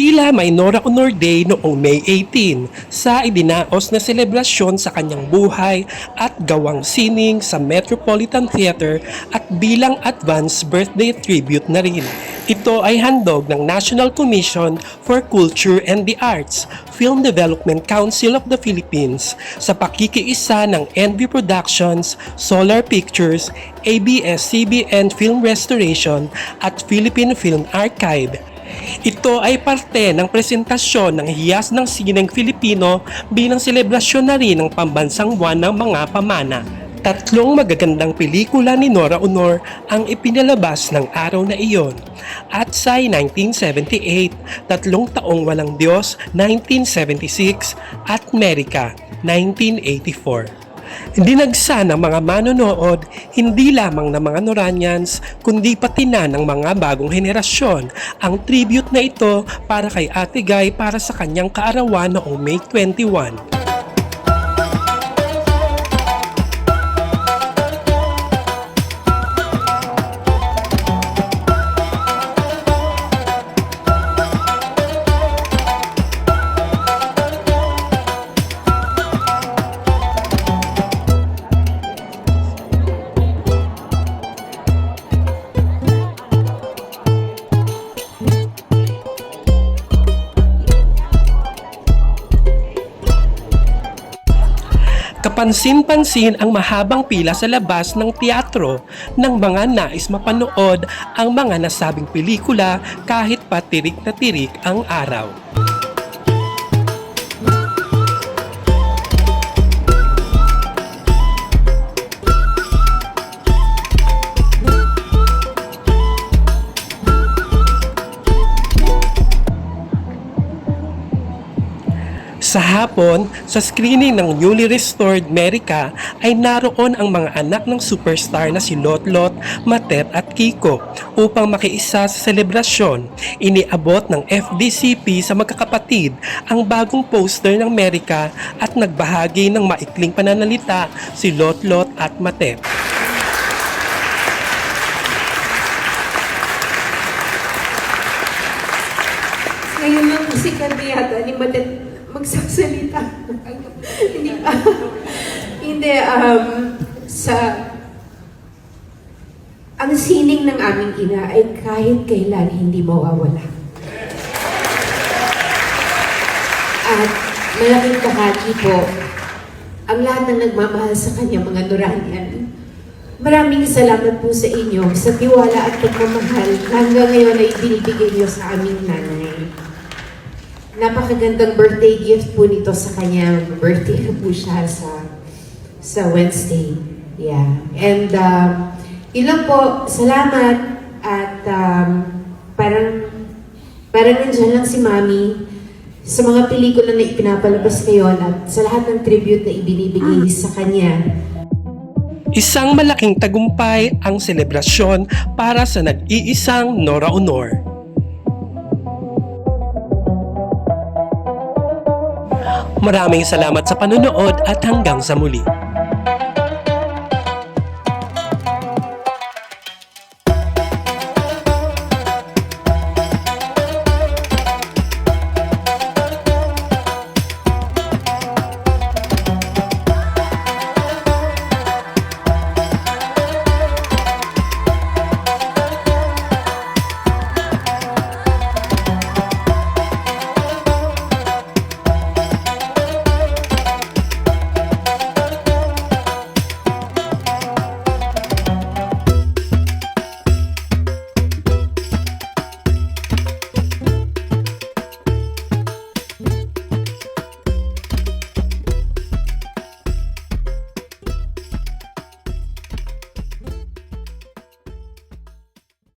Tila may Nora Honor Day noong May 18 sa idinaos na selebrasyon sa kanyang buhay at gawang sining sa Metropolitan Theater at bilang advance birthday tribute na rin. Ito ay handog ng National Commission for Culture and the Arts, Film Development Council of the Philippines sa pakikiisa ng NV Productions, Solar Pictures, ABS-CBN Film Restoration at Philippine Film Archive. Ito ay parte ng presentasyon ng hiyas ng sineng Filipino bilang selebrasyon na rin ng pambansang buwan ng mga pamana. Tatlong magagandang pelikula ni Nora Honor ang ipinalabas ng araw na iyon. Atsay 1978, Tatlong Taong Walang Diyos 1976 at America 1984. Dinagsa ng mga manonood hindi lamang ng mga Noranians kundi pati na ng mga bagong henerasyon ang tribute na ito para kay Ate Guy para sa kanyang kaarawan noong May 21. Kapansin-pansin ang mahabang pila sa labas ng teatro ng mga nais mapanood ang mga nasabing pelikula kahit pa tirik na tirik ang araw. Sa hapon, sa screening ng newly restored Merica ay naroon ang mga anak ng superstar na si Lotlot, Matet at Kiko upang makiisa sa selebrasyon. Iniabot ng FDCP sa magkakapatid ang bagong poster ng Merica at nagbahagi ng maikling pananalita si Lotlot at Matet. Ngayon lang si Candy yata ni Matet magsasalita. Hindi pa. Hindi, um, sa... Ang sining ng aming ina ay kahit kailan hindi mawawala. At malaking bahagi po, ang lahat ng nagmamahal sa kanya, mga Duranian, Maraming salamat po sa inyo sa tiwala at pagmamahal na hanggang ngayon ay binibigay niyo sa aming nanay. Napakagandang birthday gift po nito sa kanya. Birthday na po siya sa sa Wednesday. Yeah. And um, yun lang po, salamat at um, parang parang nandyan lang si Mami sa mga pelikula na ipinapalabas ngayon at sa lahat ng tribute na ibinibigay sa kanya. Isang malaking tagumpay ang selebrasyon para sa nag-iisang Nora Honor. Maraming salamat sa panonood at hanggang sa muli.